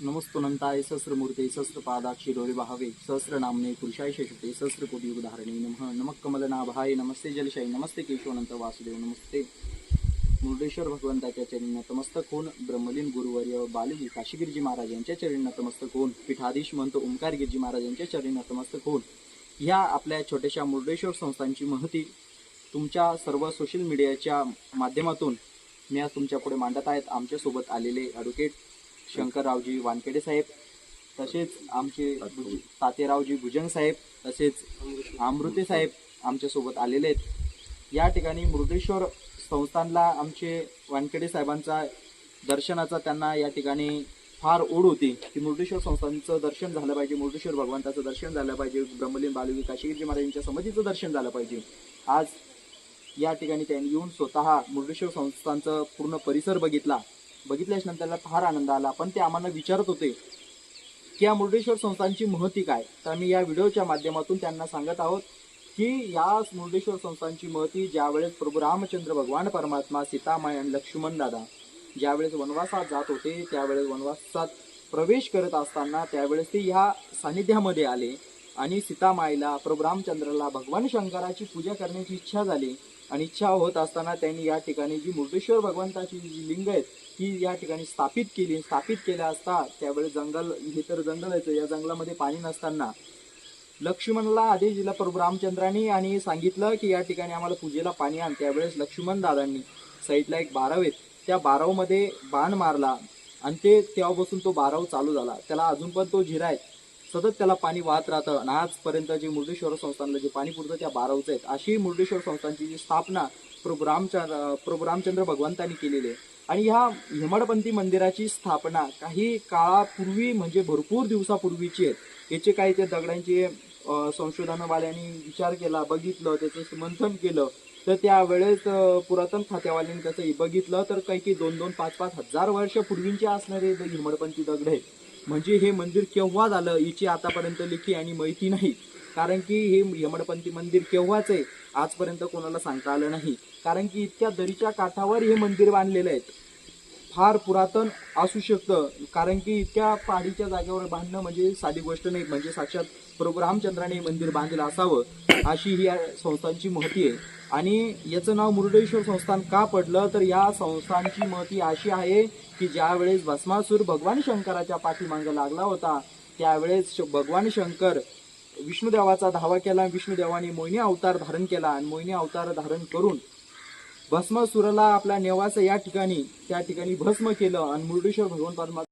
नमस्तुनंताय सहस्रमूर्ते सहस्रपादाक्षी डोळे भावे सहस्रनामने पुरुषाय शेषते सहस्रकोटी उदाहरणे नमः. नमक कमलनाभाय नमस्ते जलशाई नमस्ते केशवनंत वासुदेव नमस्ते मुर्डेश्वर भगवंताच्या चरणी नतमस्तक होऊन ब्रह्मलीन गुरुवर्य बालीजी काशीगिरीजी महाराज यांच्या चरणी नतमस्तक होऊन पीठाधीश महंत ओंकार गिरजी महाराज यांच्या चरणी नतमस्तक होऊन ह्या आपल्या छोट्याशा मुर्डेश्वर संस्थांची महती तुमच्या सर्व सोशल मीडियाच्या माध्यमातून मी आज तुमच्यापुढे मांडत आहेत. आमच्यासोबत आलेले ॲडव्होकेट शंकररावजी वानखेडे साहेब तसेच आमचे तातेरावजी भुजंग साहेब तसेच अमृते साहेब आमच्यासोबत आलेले आहेत. या ठिकाणी मुर्डेश्वर संस्थानला आमचे वानखेडे साहेबांचा दर्शनाचा त्यांना या ठिकाणी फार ओढ होती की मुर्डेश्वर संस्थांचं दर्शन झालं पाहिजे मुर्डेश्वर भगवंताचं दर्शन झालं पाहिजे ब्रह्मलीन बालवी काशीगिरी महाराजांच्या समाधीचं दर्शन झालं पाहिजे. आज या ठिकाणी त्यांनी येऊन स्वतः मुर्डेश्वर संस्थांचं पूर्ण परिसर बघितला. बघितल्याच्या नंतर त्यांना फार आनंद आला. पण ते आम्हाला विचारत होते की या मुर्डेश्वर संस्थांची महती काय? तर आम्ही या व्हिडिओच्या माध्यमातून त्यांना सांगत आहोत की या मुर्डेश्वर संस्थांची महती ज्यावेळेस प्रभू रामचंद्र भगवान परमात्मा सीतामाई आणि लक्ष्मण दादा ज्यावेळेस वनवासात जात होते त्यावेळेस वनवासात प्रवेश करत असताना त्यावेळेस ते ह्या सानिध्यामध्ये आले आणि सीतामाईला प्रभू रामचंद्राला भगवान शंकराची पूजा करण्याची इच्छा झाली. आणि इच्छा होत असताना त्यांनी या ठिकाणी जी मुर्डेश्वर भगवंताची जी लिंग आहेत ती या ठिकाणी स्थापित केली. स्थापित केल्या असता त्यावेळेस जंगल हे तर जंगल आहे या जंगलामध्ये पाणी नसताना लक्ष्मणला आदेश दिला प्रभू रामचंद्रांनी आणि सांगितलं की या ठिकाणी आम्हाला पूजेला पाणी आण. त्यावेळेस लक्ष्मण दादांनी साईडला एक बाराव आहेत. त्या बारावमध्ये बाण मारला आणि ते तेव्हापासून तो बाराव चालू झाला. त्याला अजून पण तो झिरा आहे. सतत त्याला पाणी वाहत राहतं. आणि आजपर्यंत जे मुर्डेश्वर संस्थानला जे पाणी पुरतं त्या बारावचं आहेत. अशी मुर्डेश्वर संस्थानची जी स्थापना प्रभू रामचंद्र प्रभू रामचंद्र भगवंतांनी केलेली आहे. आणि ह्या हिमडपंथी मंदिराची स्थापना काही काळापूर्वी म्हणजे भरपूर दिवसापूर्वीची आहेत. याचे काही त्या दगडांचे संशोधनवाल्यांनी विचार केला बघितलं त्याचं मंथन केलं. तर त्यावेळेस पुरातन खात्यावाल्यांनी त्याचं बघितलं तर काही काही दोन दोन पाच पाच हजार वर्षापूर्वींचे असणारे हिमडपंथी दगड आहेत म्हणजे हे मंदिर केव्हा झालं याची आतापर्यंत लेखी आणि माहिती नाही. कारण की हे यमडपंथी मंदिर केव्हाच आहे आजपर्यंत कोणाला सांगता आलं नाही. कारण की इतक्या दरीच्या काठावर हे मंदिर बांधलेलं आहे. फार पुरातन असू शकतं. कारण की इतक्या पाडीच्या जागेवर बांधणं म्हणजे साधी गोष्ट नाही म्हणजे साक्षात प्रभू रामचंद्राने हे मंदिर बांधलं असावं अशी ही या संस्थांची महती आहे. आणि याचं नाव मुरुडेश्वर संस्थान का पडलं तर या संस्थांची महती अशी आहे की ज्यावेळेस भस्मासूर भगवान शंकराच्या पाठीमागं लागला होता त्यावेळेस श- भगवान शंकर विष्णुदेवाचा धावा केला विष्णुदेवाने मोहिनी अवतार धारण केला आणि मोहिनी अवतार धारण करून भस्मासुराला आपला नेवासा या ठिकाणी त्या ठिकाणी भस्म केलं आणि मुर्डेश्वर भगवान परमात्मा